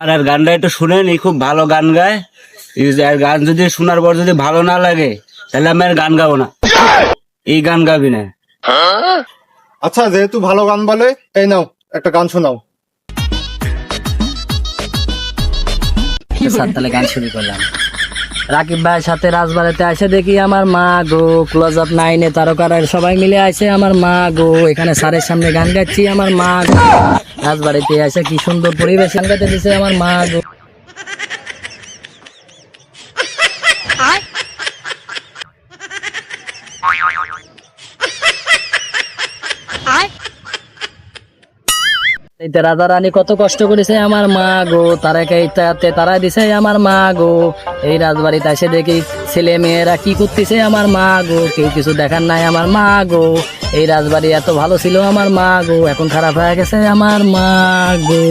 আর আর গানটা একটু শুনেন এই খুব ভালো গান গায়। আর গান যদি শোনার পর যদি ভালো না লাগে তাহলে আমি আর গান গাবো না। এই গান গাবি না। আচ্ছা যেহেতু ভালো গান বলে এই নাও একটা গান শোনাও। স্যার তাহলে গান শুরু করলাম। রাকিব ভাইয়ের সাথে রাজবাড়িতে আসে দেখি আমার মা গো ক্লোজ আপ নাইনে তারকার সবাই মিলে আসে আমার মা গো। এখানে স্যারের সামনে গান গাচ্ছি আমার মা গো। রাজবাড়িতে আসে কি সুন্দর পরিবেশ গান গাইতে দিছে আমার মা গো। রাজা রানী কত কষ্ট করেছে, আমার মা গো, তারা তারাকে তারা দিছে, আমার মা গো, এই রাজবাড়িতে এসে দেখি ছেলে মেয়েরা কি করতেছে, আমার মা গো, কেউ কিছু দেখার নাই, আমার মা গো, এই রাজবাড়ি এত ভালো ছিল, আমার মা গো, এখন খারাপ হয়ে গেছে, আমার মা গো।